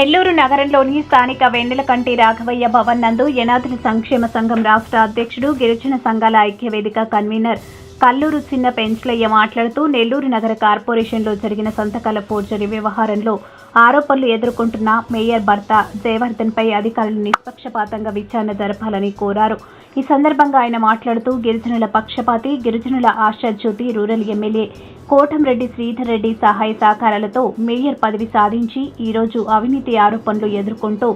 నెల్లూరు నగరంలోని స్థానిక వెన్నెలకంటి రాఘవయ్య భవన్ నందు యనాదుల సంక్షేమ సంఘం రాష్ట్ర అధ్యక్షుడు గిరిజన సంఘాల ఐక్యవేదిక కన్వీనర్ కల్లూరు చిన్న పెంచలయ్య మాట్లాడుతూ నెల్లూరు నగర కార్పొరేషన్లో జరిగిన సంతకాల ఫోర్జరీ వ్యవహారంలో ఆరోపణలు ఎదుర్కొంటున్న మేయర్ భర్త జయవర్ధన్పై అధికారులు నిష్పక్షపాతంగా విచారణ జరపాలని కోరారు. ఈ సందర్భంగా ఆయన మాట్లాడుతూ గిరిజనుల పక్షపాతి గిరిజనుల ఆశాజ్యోతి రూరల్ ఎమ్మెల్యే కోటంరెడ్డి శ్రీధర్ రెడ్డి సహాయ సహకారాలతో మేయర్ పదవి సాధించి ఈరోజు అవినీతి ఆరోపణలు ఎదుర్కొంటూ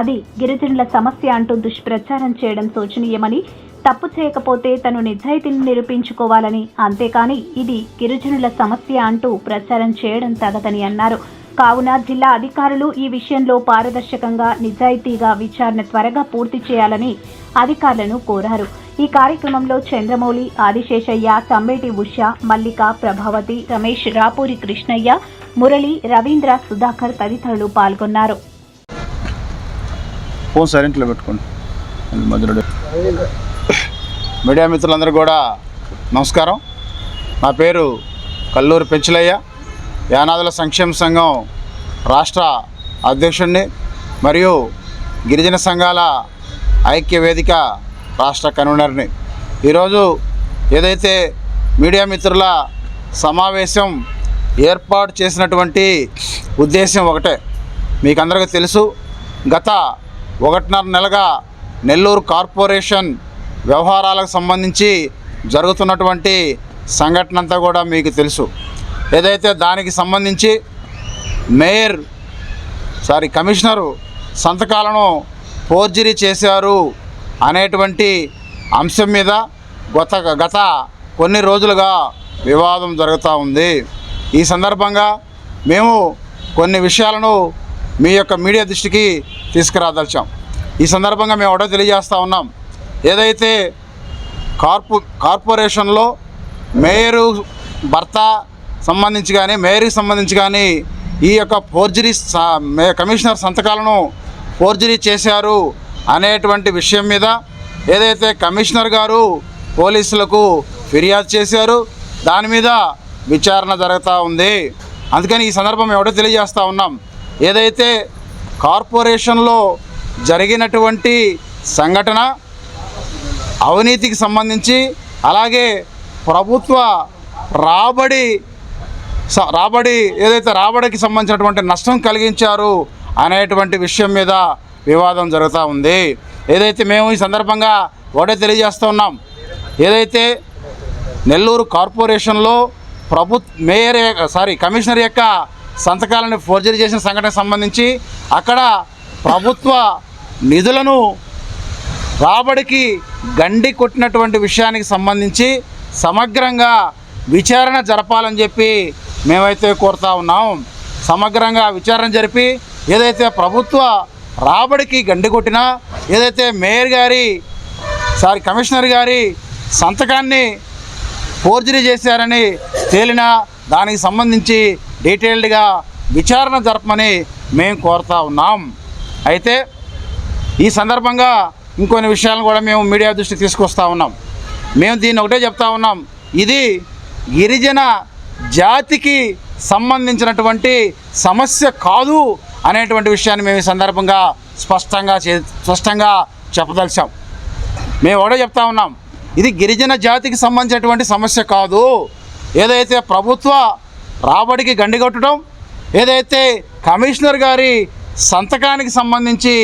అది గిరిజనుల సమస్య అంటూ దుష్ప్రచారం చేయడం శోచనీయమని తప్పు చేయకపోతే తను నిజాయితీని నిరూపించుకోవాలని అంతేకాని ఇది గిరిజనుల సమస్య అంటూ ప్రచారం చేయడం తగదని అన్నారు. కావున జిల్లా అధికారులు ఈ విషయంలో పారదర్శకంగా నిజాయితీగా విచారణ త్వరగా పూర్తి చేయాలని అధికారులను కోరారు. ఈ కార్యక్రమంలో చంద్రమౌళి ఆదిశేషయ్య తమ్మేటి ఉష మల్లిక ప్రభావతి రమేష్ రాపూరి కృష్ణయ్య మురళి రవీంద్ర సుధాకర్ తదితరులు పాల్గొన్నారు. ఫోన్ సైలెంట్లో పెట్టుకోండి. మీడియా మిత్రులందరూ కూడా నమస్కారం. నా పేరు కల్లూరు పెంచులయ్య. యానాదుల సంక్షేమ సంఘం రాష్ట్ర అధ్యక్షుడిని మరియు గిరిజన సంఘాల ఐక్య వేదిక రాష్ట్ర కన్వీనర్ని. ఈరోజు ఏదైతే మీడియా మిత్రుల సమావేశం ఏర్పాటు చేసినటువంటి ఉద్దేశం ఒకటే. మీకు అందరికీ తెలుసు గత ఒకటిన్నర నెలగా నెల్లూరు కార్పొరేషన్ వ్యవహారాలకు సంబంధించి జరుగుతున్నటువంటి సంఘటన అంతా కూడా మీకు తెలుసు. ఏదైతే దానికి సంబంధించి మేయర్ సారీ కమిషనరు సంతకాలను ఫోర్జరీ చేశారు అనేటువంటి అంశం మీద గత గత కొన్ని రోజులుగా వివాదం జరుగుతూ ఉంది. ఈ సందర్భంగా మేము కొన్ని విషయాలను మీ యొక్క మీడియా దృష్టికి తీసుకురాదలిచాం. ఈ సందర్భంగా మేము ఒకటో తెలియజేస్తూ ఉన్నాం. ఏదైతే కార్పొ కార్పొరేషన్లో మేయరు భర్త సంబంధించి కానీ మేరీకి సంబంధించి కానీ ఈ యొక్క ఫోర్జరీ స- మే- కమిషనర్ సంతకాలను ఫోర్జరీ చేశారు అనేటువంటి విషయం మీద ఏదైతే కమిషనర్ గారు పోలీసులకు ఫిర్యాదు చేశారు దాని మీద విచారణ జరుగుతూ ఉంది. అందుకని ఈ సందర్భం ఎవడో తెలియజేస్తూ ఉన్నాం. ఏదైతే కార్పొరేషన్లో జరిగినటువంటి సంఘటన అవినీతికి సంబంధించి అలాగే ప్రభుత్వ రాబడి రాబడి ఏదైతే రాబడికి సంబంధించినటువంటి నష్టం కలిగించారు అనేటువంటి విషయం మీద వివాదం జరుగుతూ ఉంది. ఏదైతే మేము ఈ సందర్భంగా ఒకటే తెలియజేస్తూ ఉన్నాం. ఏదైతే నెల్లూరు కార్పొరేషన్లో ప్రభు మేయర్ యొక్క- సారీ కమిషనర్ యొక్క సంతకాలను ఫోర్జరీ చేసిన సంఘటనకు సంబంధించి అక్కడ ప్రభుత్వ నిధులను రాబడికి గండి కొట్టినటువంటి విషయానికి సంబంధించి సమగ్రంగా విచారణ జరపాలని చెప్పి మేమైతే కోరుతా ఉన్నాం. సమగ్రంగా విచారణ జరిపి ఏదైతే ప్రభుత్వ రాబడికి గండి కొట్టినా ఏదైతే మేయర్ గారి సారీ కమిషనర్ గారి సంతకాన్ని ఫోర్జరీ చేశారని తేలిన దానికి సంబంధించి డీటెయిల్డ్గా విచారణ జరపమని మేము కోరుతా ఉన్నాం. అయితే ఈ సందర్భంగా ఇంకొన్ని విషయాలను కూడా మేము మీడియా దృష్టికి తీసుకొస్తా ఉన్నాం. మేము దీన్ని ఒకటే చెప్తా ఉన్నాం. ఇది గిరిజన జాతికి సంబంధించినటువంటి సమస్య కాదు అనేటువంటి విషయాన్ని మేము ఈ సందర్భంగా స్పష్టంగా చే స్పష్టంగా చెప్పదలిచాం. మేము కూడా చెప్తా ఉన్నాం. ఇది గిరిజన జాతికి సంబంధించినటువంటి సమస్య కాదు. ఏదైతే ప్రభుత్వ రాబడికి గండిగొట్టడం ఏదైతే కమిషనర్ గారి సంతకానికి సంబంధించి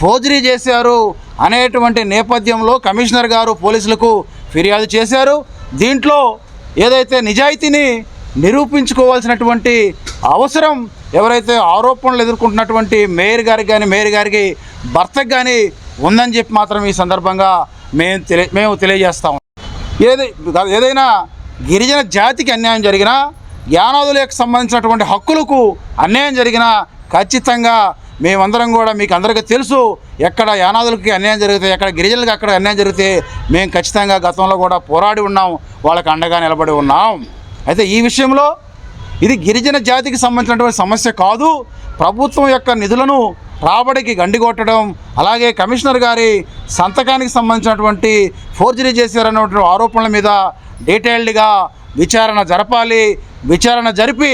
ఫోర్జరీ చేశారు అనేటువంటి నేపథ్యంలో కమిషనర్ గారు పోలీసులకు ఫిర్యాదు చేశారు. దీంట్లో ఏదైతే నిజాయితీని నిరూపించుకోవాల్సినటువంటి అవసరం ఎవరైతే ఆరోపణలు ఎదుర్కొంటున్నటువంటి మేయర్ గారికి కానీ మేయర్ గారికి భర్తకు కానీ ఉందని చెప్పి మాత్రం ఈ సందర్భంగా మేము తెలియ మేము తెలియజేస్తాం ఏది ఏదైనా గిరిజన జాతికి అన్యాయం జరిగినా జ్ఞానాదులకు సంబంధించినటువంటి హక్కులకు అన్యాయం జరిగినా ఖచ్చితంగా మేమందరం కూడా మీకు అందరికీ తెలుసు ఎక్కడ యానాదులకి అన్యాయం జరిగితే ఎక్కడ గిరిజనులకు అక్కడ అన్యాయం జరిగితే మేము ఖచ్చితంగా గతంలో కూడా పోరాడి ఉన్నాం వాళ్ళకి అండగా నిలబడి ఉన్నాం. అయితే ఈ విషయంలో ఇది గిరిజన జాతికి సంబంధించినటువంటి సమస్య కాదు. ప్రభుత్వం యొక్క నిధులను రాబడికి గండిగొట్టడం అలాగే కమిషనర్ గారి సంతకానికి సంబంధించినటువంటి ఫోర్జరీ చేశారన్నటువంటి ఆరోపణల మీద డీటెయిల్డ్గా విచారణ జరపాలి. విచారణ జరిపి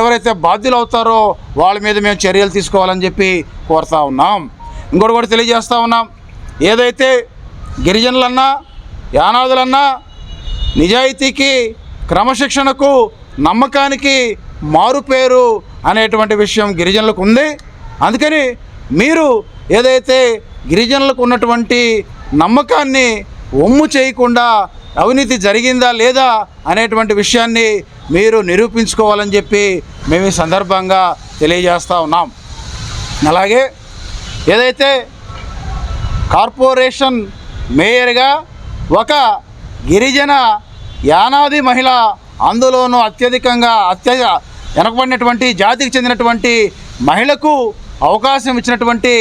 ఎవరైతే బాధ్యులు అవుతారో వాళ్ళ మీద మేము చర్యలు తీసుకోవాలని చెప్పి కోరుతా ఉన్నాం. ఇంకోటి కూడా తెలియజేస్తూ ఉన్నాం. ఏదైతే గిరిజనులన్నా యానాదులన్నా నిజాయితీకి క్రమశిక్షణకు నమ్మకానికి మారుపేరు అనేటువంటి విషయం గిరిజనులకు ఉంది. అందుకని మీరు ఏదైతే గిరిజనులకు ఉన్నటువంటి నమ్మకాన్ని ఒమ్ము చేయకుండా అవినీతి జరిగిందా లేదా అనేటువంటి విషయాన్ని మీరు నిరూపించుకోవాలని చెప్పి మేము ఈ సందర్భంగా తెలియజేస్తూ ఉన్నాం. అలాగే ఏదైతే కార్పొరేషన్ మేయర్గా ఒక గిరిజన యానాది మహిళ అందులోనూ అత్యధికంగా అత్యధిక వెనకబడినటువంటి జాతికి చెందినటువంటి మహిళకు అవకాశం ఇచ్చినటువంటి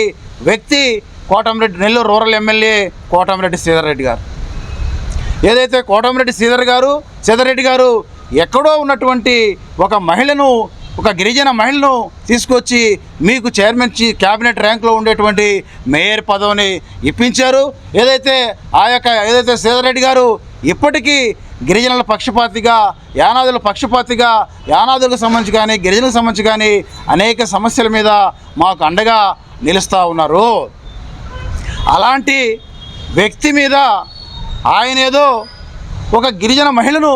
వ్యక్తి కోటమిరెడ్డి నెల్లూరు రూరల్ ఎమ్మెల్యే కోటమిరెడ్డి శ్రీధర్ రెడ్డి గారు. ఏదైతే కోటమిరెడ్డి శ్రీధర్ గారు శ్రీధర్రెడ్డి గారు ఎక్కడో ఉన్నటువంటి ఒక మహిళను ఒక గిరిజన మహిళను తీసుకొచ్చి మీకు చైర్మన్ క్యాబినెట్ ర్యాంక్లో ఉండేటువంటి మేయర్ పదవిని ఇప్పించారు. ఏదైతే ఆ యొక్క ఏదైతే శ్రీధర్రెడ్డి గారు ఇప్పటికీ గిరిజనుల పక్షపాతిగా యానాదుల పక్షపాతిగా యానాదులకు సంబంధించి కానీ గిరిజనులకు సంబంధించి కానీ అనేక సమస్యల మీద మాకు అండగా నిలుస్తూ ఉన్నారు. అలాంటి వ్యక్తి మీద ఆయన ఏదో ఒక గిరిజన మహిళను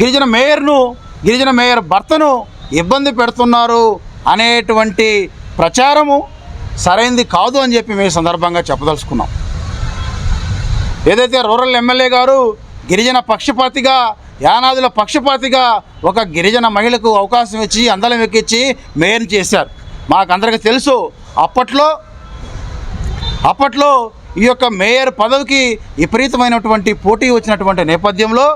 గిరిజన మేయర్ను గిరిజన మేయర్ భర్తను ఇబ్బంది పెడుతున్నారు అనేటువంటి ప్రచారము సరైంది కాదు అని చెప్పి మేము సందర్భంగా చెప్పదలుచుకున్నాం. ఏదైతే రూరల్ ఎమ్మెల్యే గారు గిరిజన పక్షపాతిగా యానాదుల పక్షపాతిగా ఒక గిరిజన మహిళకు అవకాశం ఇచ్చి అందలం ఎక్కించి మేయర్ చేశారు. మాకందరికీ తెలుసు అప్పట్లో అప్పట్లో ఈ యొక్క మేయర్ పదవికి విపరీతమైనటువంటి పోటీ వచ్చినటువంటి నేపథ్యంలో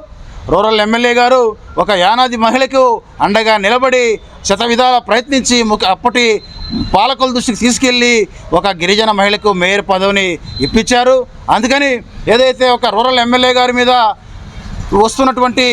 రూరల్ ఎమ్మెల్యే గారు ఒక యానాది మహిళకు అండగా నిలబడి శత విధాల ప్రయత్నించి ముఖ అప్పటి పాలకుల దృష్టికి తీసుకెళ్ళి ఒక గిరిజన మహిళకు మేయర్ పదవిని ఇప్పించారు. అందుకని ఏదైతే ఒక రూరల్ ఎమ్మెల్యే గారి మీద వస్తున్నటువంటి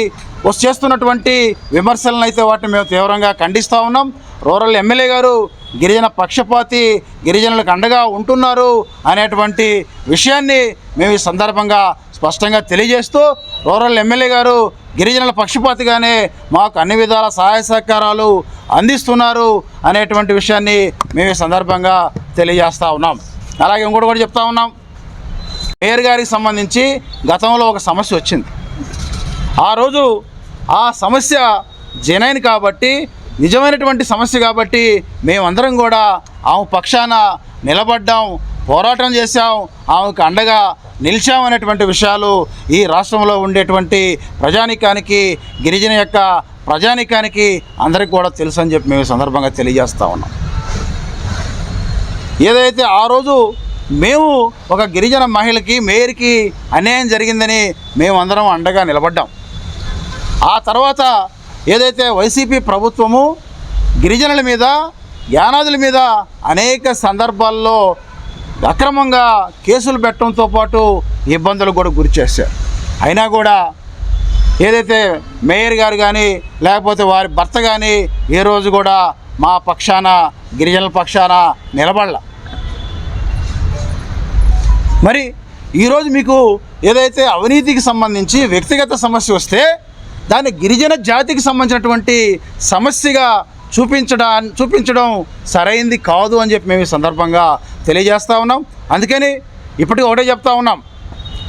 చేస్తున్నటువంటి విమర్శలను అయితే వాటిని మేము తీవ్రంగా ఖండిస్తూ ఉన్నాం. రూరల్ ఎమ్మెల్యే గారు గిరిజన పక్షపాతి గిరిజనులకు అండగా ఉంటున్నారు అనేటువంటి విషయాన్ని మేము ఈ సందర్భంగా స్పష్టంగా తెలియజేస్తూ రూరల్ ఎమ్మెల్యే గారు గిరిజనుల పక్షపాతిగానే మాకు అన్ని విధాల సహాయ సహకారాలు అందిస్తున్నారు అనేటువంటి విషయాన్ని మేము ఈ సందర్భంగా తెలియజేస్తూ ఉన్నాం. అలాగే ఇంకోటి కూడా చెప్తా ఉన్నాం. మేయర్ గారికి సంబంధించి గతంలో ఒక సమస్య వచ్చింది. ఆ రోజు ఆ సమస్య జనైన్ కాబట్టి నిజమైనటువంటి సమస్య కాబట్టి మేమందరం కూడా ఆమె పక్షాన నిలబడ్డాం. పోరాటం చేశాం ఆమెకు అండగా నిలిచాం అనేటువంటి విషయాలు ఈ రాష్ట్రంలో ఉండేటువంటి ప్రజానికానికి గిరిజన యొక్క ప్రజానికానికి అందరికీ కూడా తెలుసు అని చెప్పి మేము సందర్భంగా తెలియజేస్తా ఉన్నాం. ఏదైతే ఆ రోజు మేము ఒక గిరిజన మహిళకి మేయర్కి అన్యాయం జరిగిందని మేమందరం అండగా నిలబడ్డాం. ఆ తర్వాత ఏదైతే వైసీపీ ప్రభుత్వము గిరిజనుల మీద యానాదుల మీద అనేక సందర్భాల్లో అక్రమంగా కేసులు పెట్టడంతో పాటు ఇబ్బందులు కూడా గురి చేశారు. అయినా కూడా ఏదైతే మేయర్ గారు కానీ లేకపోతే వారి భర్త కానీ ఏ రోజు కూడా మా పక్షాన గిరిజనుల పక్షాన నిలబడల. మరి ఈరోజు మీకు ఏదైతే అవినీతికి సంబంధించి వ్యక్తిగత సమస్య వస్తే దాన్ని గిరిజన జాతికి సంబంధించినటువంటి సమస్యగా చూపించడా చూపించడం సరైంది కాదు అని చెప్పి మేము ఈ సందర్భంగా తెలియజేస్తూ ఉన్నాం. అందుకని ఇప్పటికీ ఒకటే చెప్తా ఉన్నాం.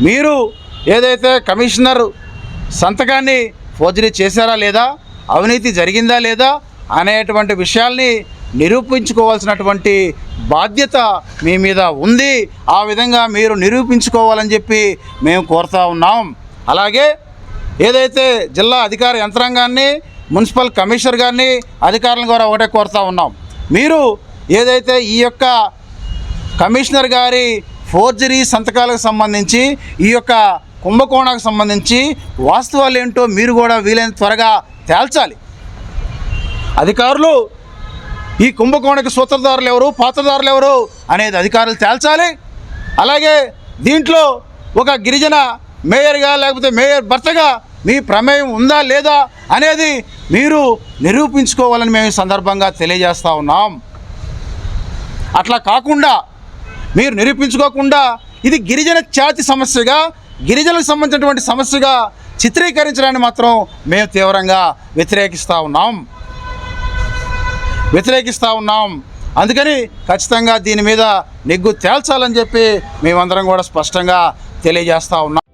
మీరు ఏదైతే కమిషనర్ సంతకాన్ని ఫోర్జరీ చేశారా లేదా అవినీతి జరిగిందా లేదా అనేటువంటి విషయాల్ని నిరూపించుకోవాల్సినటువంటి బాధ్యత మీ మీద ఉంది. ఆ విధంగా మీరు నిరూపించుకోవాలని చెప్పి మేము కోరుతా ఉన్నాం. అలాగే ఏదైతే జిల్లా అధికార యంత్రాంగాన్ని మున్సిపల్ కమిషనర్ గారిని అధికారులను కూడా ఒకటే కోరుతా ఉన్నాం. మీరు ఏదైతే ఈ యొక్క కమిషనర్ గారి ఫోర్జరీ సంతకాలకు సంబంధించి ఈ యొక్క కుంభకోణాలకు సంబంధించి వాస్తవాలు ఏంటో మీరు కూడా వీలైన త్వరగా తేల్చాలి. అధికారులు ఈ కుంభకోణకి సూత్రధారులు ఎవరు పాత్రధారులు ఎవరు అనేది అధికారులు తేల్చాలి. అలాగే దీంట్లో ఒక గిరిజన మేయర్గా లేకపోతే మేయర్ భర్తగా మీ ప్రమేయం ఉందా లేదా అనేది మీరు నిరూపించుకోవాలని మేము సందర్భంగా తెలియజేస్తా ఉన్నాం. అట్లా కాకుండా మీరు నిరూపించుకోకుండా ఇది గిరిజన ఛాతి సమస్యగా గిరిజనులకు సంబంధించినటువంటి సమస్యగా చిత్రీకరించడాన్ని మాత్రం మేము తీవ్రంగా వ్యతిరేకిస్తూ ఉన్నాం. వ్యతిరేకిస్తూ ఉన్నాం. అందుకని ఖచ్చితంగా దీని మీద నిగ్గు తేల్చాలని చెప్పి మేమందరం కూడా స్పష్టంగా తెలియజేస్తూ ఉన్నాం.